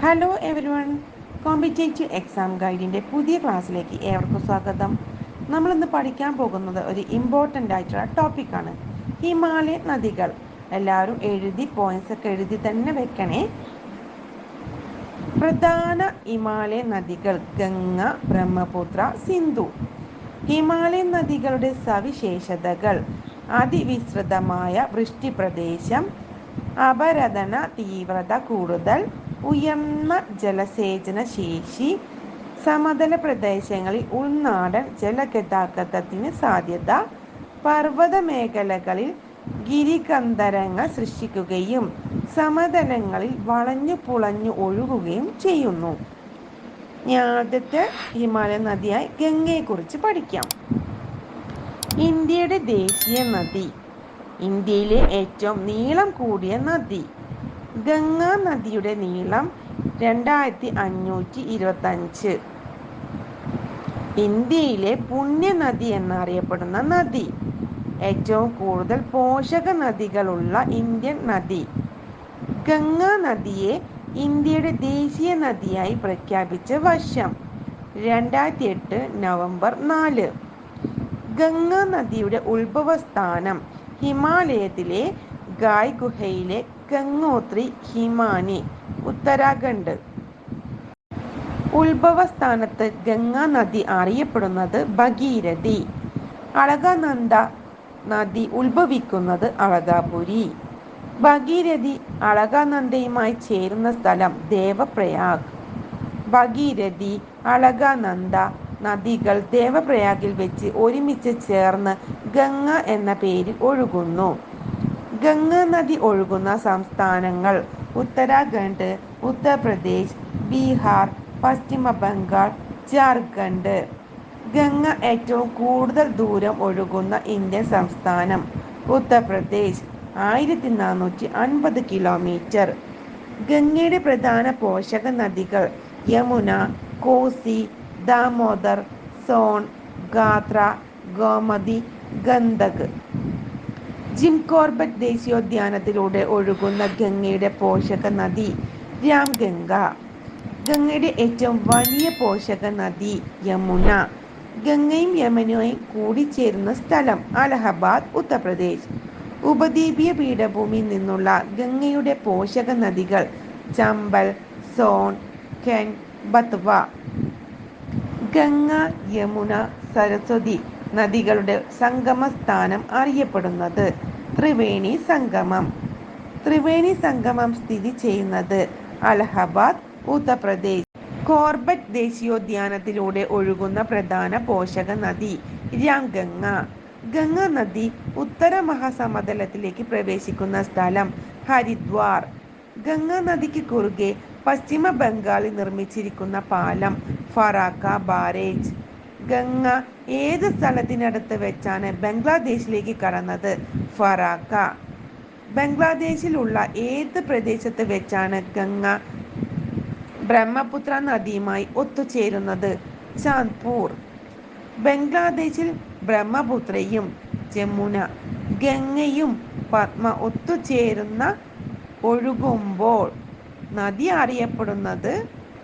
Hello everyone competitive exam ഗൈഡിന്റെ പുതിയ ക്ലാസ്സിലേക്ക് ഏവർക്കും സ്വാഗതം. നമ്മളിന്ന് പഠിക്കാൻ പോകുന്നത് ഒരു ഇമ്പോർട്ടന്റ് ആയിട്ടുള്ള ടോപ്പിക്കാണ് ഹിമാലയ നദികൾ. എല്ലാവരും എഴുതി പോയിൻസ് ഒക്കെ എഴുതി തന്നെ വെക്കണേ. പ്രധാന ഹിമാലയ നദികൾ ഗംഗ ബ്രഹ്മപുത്ര സിന്ധു. ഹിമാലയ നദികളുടെ സവിശേഷതകൾ. അതിവിസ്തൃതമായ വൃഷ്ടിപ്രദേശം അപരതന തീവ്രത കൂടുതൽ ഉയർന്ന ജലസേചന ശേഷി സമതല പ്രദേശങ്ങളിൽ ഉൾനാടൻ ജലഗതാഗതത്തിന് സാധ്യത പർവത മേഖലകളിൽ ഗിരികന്ധരങ്ങൾ സൃഷ്ടിക്കുകയും സമതലങ്ങളിൽ വളഞ്ഞു പുളഞ്ഞു ഒഴുകുകയും ചെയ്യുന്നു. ആദ്യത്തെ ഹിമാലയ നദിയായി ഗംഗയെക്കുറിച്ച് പഠിക്കാം. ഇന്ത്യയുടെ ദേശീയ നദി. ഇന്ത്യയിലെ ഏറ്റവും നീളം കൂടിയ നദി. ഗംഗാ നദിയുടെ നീളം രണ്ടായിരത്തി അഞ്ഞൂറ്റി ഇരുപത്തഞ്ച് ഇന്ത്യയിലെ പുണ്യനദി എന്നറിയപ്പെടുന്ന നദി. ഏറ്റവും കൂടുതൽ പോഷക നദികളുള്ള ഇന്ത്യൻ നദി. ഗംഗാ നദിയെ ഇന്ത്യയുടെ ദേശീയ നദിയായി പ്രഖ്യാപിച്ച വർഷം രണ്ടായിരത്തി എട്ട് നവംബർ നാല്. ഗംഗാ നദിയുടെ ഉത്ഭവസ്ഥാനം ഹിമാലയത്തിലെ ഗായ് ഗുഹയിലെ ഗംഗോത്രി ഹിമാനി ഉത്തരാഖണ്ഡ്. ഉത്ഭവസ്ഥാനത്ത് ഗംഗാ നദി അറിയപ്പെടുന്നത് ഭഗീരഥി. അളകാനന്ദ നദി ഉത്ഭവിക്കുന്നത് അളകാപുരി. ഭഗീരഥി അളകാനന്ദയുമായി ചേരുന്ന സ്ഥലം ദേവപ്രയാഗ്. ഭഗീരഥി അളകാനന്ദ നദികൾ ദേവപ്രയാഗിൽ വെച്ച് ഒരുമിച്ച് ചേർന്ന് ഗംഗ എന്ന പേരിൽ ഒഴുകുന്നു. ഗംഗ നദി ഒഴുകുന്ന സംസ്ഥാനങ്ങൾ ഉത്തരാഖണ്ഡ് ഉത്തർപ്രദേശ് ബീഹാർ പശ്ചിമ ബംഗാൾ ജാർഖണ്ഡ്. ഗംഗ ഏറ്റവും കൂടുതൽ ദൂരം ഒഴുകുന്ന ഇന്ത്യൻ സംസ്ഥാനം ഉത്തർപ്രദേശ് ആയിരത്തി നാനൂറ്റി അൻപത് കിലോമീറ്റർ. ഗംഗയുടെ പ്രധാന പോഷക നദികൾ യമുന കോസി ദാമോദർ സോൺ ഗാത്ര ഗോമതി ഗന്ദക് ജിം കോർബറ്റ് ദേശീയോദ്യാനത്തിലൂടെ ഒഴുകുന്ന ഗംഗയുടെ പോഷക നദി രാംഗംഗ ഗംഗയുടെ ഏറ്റവും വലിയ പോഷക നദി യമുന. ഗംഗയും യമുനയും കൂടിച്ചേരുന്ന സ്ഥലം അലഹബാദ് ഉത്തർപ്രദേശ്. ഉപദ്വീപീയ പീഠഭൂമിയിൽ നിന്നുള്ള ഗംഗയുടെ പോഷക നദികൾ ചമ്പൽ സോൺ കെൻ ബത്വ. ഗംഗ യമുന സരസ്വതി നദികളുടെ സംഗമ സ്ഥാനം അറിയപ്പെടുന്നത്. ത്രിവേണി സംഗമം. ത്രിവേണി സംഗമം സ്ഥിതി ചെയ്യുന്നത് അലഹബാദ് ഉത്തർപ്രദേശ്. കോർബറ്റ് ദേശീയോദ്യാനത്തിലൂടെ ഒഴുകുന്ന പ്രധാന പോഷക നദി രാംഗംഗ ഗംഗ നദി ഉത്തര മഹാസമതലത്തിലേക്ക് പ്രവേശിക്കുന്ന സ്ഥലം ഹരിദ്വാർ. ഗംഗ നദിക്ക് കുറുകെ പശ്ചിമ ബംഗാളിൽ നിർമ്മിച്ചിരിക്കുന്ന പാലം ഫറാക്ക ബാരേജ്. ഗംഗ ഏത് സ്ഥലത്തിനടുത്ത് വെച്ചാണ് ബംഗ്ലാദേശിലേക്ക് കടന്നത്? ഫറാക്ക. ബംഗ്ലാദേശിലുള്ള ഏത് പ്രദേശത്ത് വെച്ചാണ് ഗംഗ ബ്രഹ്മപുത്ര നദിയുമായി ഒത്തുചേരുന്നത്? ചാന്ദ്പൂർ. ബംഗ്ലാദേശിൽ ബ്രഹ്മപുത്രയും ജമുന ഗംഗയും പത്മ ഒത്തുചേരുന്ന ഒഴുകുമ്പോൾ നദി അറിയപ്പെടുന്നത്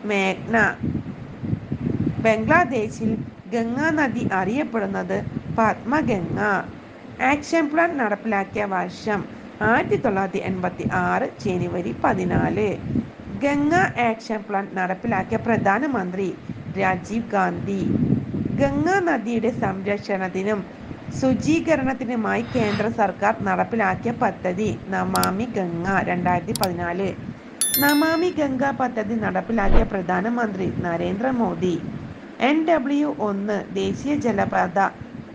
മേഘ്ന. ബംഗ്ലാദേശിൽ ഗംഗാ നദി അറിയപ്പെടുന്നത് പത്മഗംഗ. ആക്ഷൻ പ്ലാൻ നടപ്പിലാക്കിയ വർഷം ആയിരത്തി തൊള്ളായിരത്തി എൺപത്തി ആറ് ജനുവരി പതിനാല്. ഗംഗ ആക്ഷൻ പ്ലാൻ നടപ്പിലാക്കിയ പ്രധാനമന്ത്രി രാജീവ് ഗാന്ധി. ഗംഗാ നദിയുടെ സംരക്ഷണത്തിനും ശുചീകരണത്തിനുമായി കേന്ദ്ര സർക്കാർ നടപ്പിലാക്കിയ പദ്ധതി നമാമി ഗംഗ രണ്ടായിരത്തി പതിനാല് നമാമി ഗംഗ പദ്ധതി നടപ്പിലാക്കിയ പ്രധാനമന്ത്രി നരേന്ദ്രമോദി. എൻ ഡബ്ല്യു ഒന്ന് ദേശീയ ജലപാത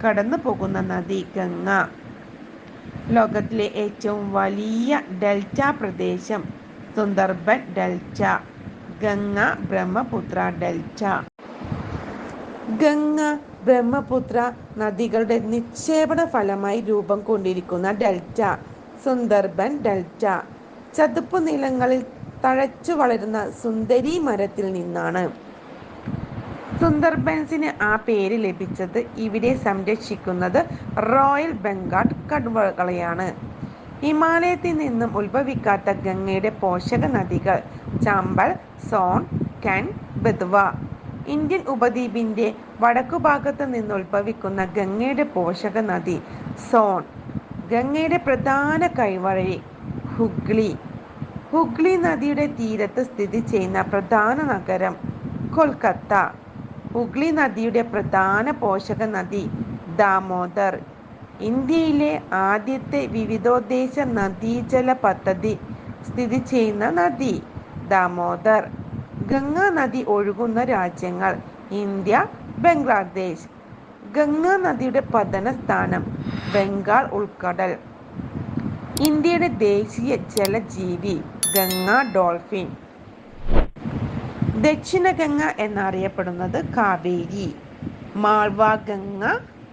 കടന്നു പോകുന്ന നദി ഗംഗ. ലോകത്തിലെ ഏറ്റവും വലിയ ഡെൽറ്റ പ്രദേശം സുന്ദർബൻ ഡെൽറ്റ. ഗംഗ ബ്രഹ്മപുത്ര ഡെൽറ്റ. ഗംഗ ബ്രഹ്മപുത്ര നദികളുടെ നിക്ഷേപണ ഫലമായി രൂപം കൊണ്ടിരിക്കുന്ന ഡെൽറ്റ സുന്ദർബൻ ഡെൽറ്റ. ചതുപ്പ് നിലങ്ങളിൽ തഴച്ചു വളരുന്ന സുന്ദരി മരത്തിൽ നിന്നാണ് സുന്ദർബൻസിന് ആ പേര് ലഭിച്ചത് ഇവിടെ സംരക്ഷിക്കുന്നത് റോയൽ ബംഗാൾ കടുവകളെയാണ്. ഹിമാലയത്തിൽ നിന്നും ഉത്ഭവിക്കാത്ത ഗംഗയുടെ പോഷക നദികൾ ചമ്പൽ സോൺ കൻ ബെദ്വ. ഇന്ത്യൻ ഉപദ്വീപിന്റെ വടക്കുഭാഗത്ത് നിന്ന് ഉത്ഭവിക്കുന്ന ഗംഗയുടെ പോഷക നദി സോൺ. ഗംഗയുടെ പ്രധാന കൈവഴി ഹുഗ്ലി. ഹുഗ്ലി നദിയുടെ തീരത്ത് സ്ഥിതി ചെയ്യുന്ന പ്രധാന നഗരം കൊൽക്കത്ത. ഹുഗ്ലി നദിയുടെ പ്രധാന പോഷക നദി ദാമോദർ. ഇന്ത്യയിലെ ആദ്യത്തെ വിവിധോദ്ദേശ നദീജല പദ്ധതി സ്ഥിതി ചെയ്യുന്ന നദി ദാമോദർ. ഗംഗാ നദി ഒഴുകുന്ന രാജ്യങ്ങൾ ഇന്ത്യ ബംഗ്ലാദേശ്. ഗംഗാ നദിയുടെ പതന സ്ഥാനം ബംഗാൾ ഉൾക്കടൽ. ഇന്ത്യയുടെ ദേശീയ ജലജീവി ഗംഗ ഡോൾഫിൻ. ദക്ഷിണ ഗംഗ എന്നറിയപ്പെടുന്നത് കാവേരി. മാൾവ ഗംഗ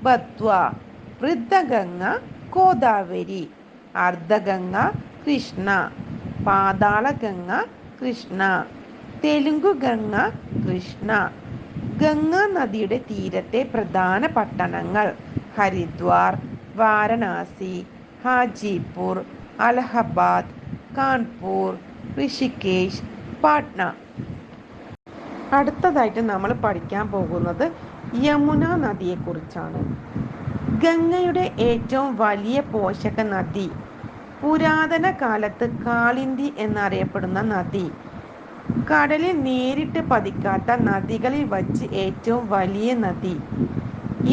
ബത്വ വൃദ്ധഗംഗ ഗോദാവരി അർദ്ധഗംഗ കൃഷ്ണ പാതാളഗംഗ കൃഷ്ണ തെലുങ്കു ഗംഗ കൃഷ്ണ. ഗംഗാ നദിയുടെ തീരത്തെ പ്രധാന പട്ടണങ്ങൾ ഹരിദ്വാർ വാരണാസി ഹാജിപൂർ അലഹബാദ് കാൺപൂർ ഋഷികേശ് പാട്ന. അടുത്തതായിട്ട് നമ്മൾ പഠിക്കാൻ പോകുന്നത് യമുന നദിയെക്കുറിച്ചാണ്. ഗംഗയുടെ ഏറ്റവും വലിയ പോഷക നദി പുരാതന കാലത്ത് കാളിന്തി എന്നറിയപ്പെടുന്ന നദി. കടലിൽ നേരിട്ട് പതിക്കാത്ത നദികളിൽ വച്ച് ഏറ്റവും വലിയ നദി.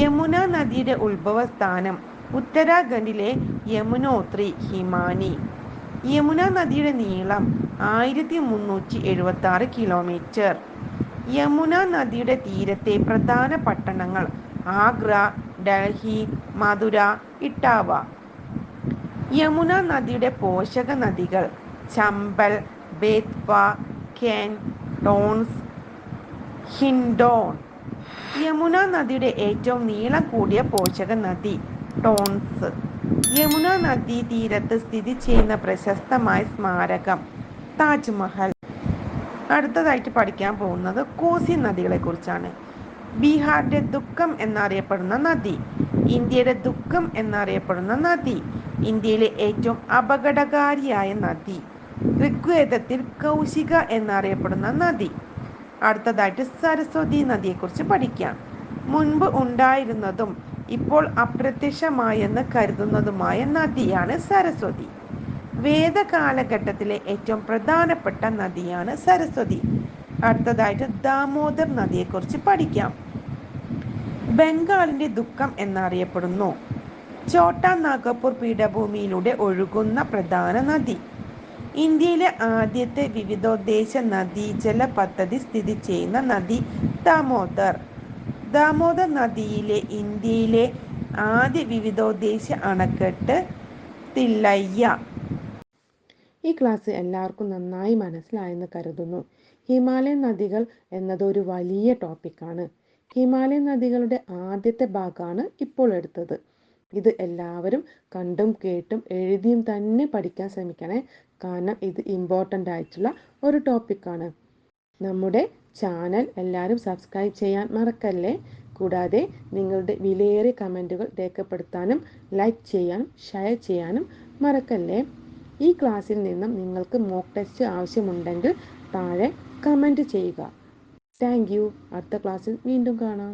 യമുന നദിയുടെ ഉത്ഭവസ്ഥാനം ഉത്തരാഖണ്ഡിലെ യമുനോത്രി ഹിമാനി. യമുന നദിയുടെ നീളം ആയിരത്തി മുന്നൂറ്റി എഴുപത്തി ആറ് കിലോമീറ്റർ യമുന നദിയുടെ തീരത്തെ പ്രധാന പട്ടണങ്ങൾ ആഗ്ര ഡൽഹി മധുര ഇട്ടാവ. യമുന നദിയുടെ പോഷക നദികൾ ചമ്പൽ ബേത്വ കെൻ ടോൺസ് ഹിൻഡോൺ. യമുന നദിയുടെ ഏറ്റവും നീളം കൂടിയ പോഷക നദി ടോൺസ്. യമുന നദീ തീരത്ത് സ്ഥിതി ചെയ്യുന്ന പ്രശസ്തമായ സ്മാരകം താജ്മഹൽ. അടുത്തതായിട്ട് പഠിക്കാൻ പോകുന്നത് കോസി നദികളെ കുറിച്ചാണ് ബീഹാറിന്റെ ദുഃഖം എന്നറിയപ്പെടുന്ന നദി ഇന്ത്യയുടെ ദുഃഖം എന്നറിയപ്പെടുന്ന നദി ഇന്ത്യയിലെ ഏറ്റവും അപകടകാരിയായ നദി ഋഗ്വേദത്തിൽ കൗശിക എന്നറിയപ്പെടുന്ന നദി. അടുത്തതായിട്ട് സരസ്വതി നദിയെക്കുറിച്ച് പഠിക്കാം. മുൻപ് ഉണ്ടായിരുന്നതും ഇപ്പോൾ അപ്രത്യക്ഷമായെന്ന് കരുതുന്നതുമായ നദിയാണ് സരസ്വതി. വേദകാലഘട്ടത്തിലെ ഏറ്റവും പ്രധാനപ്പെട്ട നദിയാണ് സരസ്വതി. അടുത്തതായിട്ട് ദാമോദർ നദിയെക്കുറിച്ച് പഠിക്കാം. ബംഗാളിന്റെ ദുഃഖം എന്നറിയപ്പെടുന്നു. ചോട്ടാ നാഗപ്പൂർ പീഠഭൂമിയിലൂടെ ഒഴുകുന്ന പ്രധാന നദി. ഇന്ത്യയിലെ ആദ്യത്തെ വിവിധോദ്ദേശ നദീജല പദ്ധതി സ്ഥിതി ചെയ്യുന്ന നദി ദാമോദർ. ദാമോദർ നദിയിലെ ഇന്ത്യയിലെ ആദ്യ വിവിധോദ്ദേശ അണക്കെട്ട് തില്ലയ്യ. ഈ ക്ലാസ് എല്ലാവർക്കും നന്നായി മനസ്സിലായെന്ന് കരുതുന്നു. ഹിമാലയൻ നദികൾ എന്നത് ഒരു വലിയ ടോപ്പിക്കാണ് ഹിമാലയൻ നദികളുടെ ആദ്യത്തെ ഭാഗമാണ് ഇപ്പോൾ എടുത്തത്. ഇത് എല്ലാവരും കണ്ടും കേട്ടും എഴുതിയും തന്നെ പഠിക്കാൻ ശ്രമിക്കണേ. കാരണം ഇത് ഇമ്പോർട്ടന്റ് ആയിട്ടുള്ള ഒരു ടോപ്പിക്കാണ് നമ്മുടെ ചാനൽ എല്ലാവരും സബ്സ്ക്രൈബ് ചെയ്യാൻ മറക്കല്ലേ? കൂടാതെ നിങ്ങളുടെ വിലയേറിയ കമന്റുകൾ രേഖപ്പെടുത്താനും ലൈക്ക് ചെയ്യാനും ഷെയർ ചെയ്യാനും മറക്കല്ലേ? ഈ ക്ലാസ്സിൽ നിന്നും നിങ്ങൾക്ക് മോക്ക് ടെസ്റ്റ് ആവശ്യമുണ്ടെങ്കിൽ താഴെ കമന്റ് ചെയ്യുക. താങ്ക് യു അടുത്ത ക്ലാസ്സിൽ വീണ്ടും കാണാം.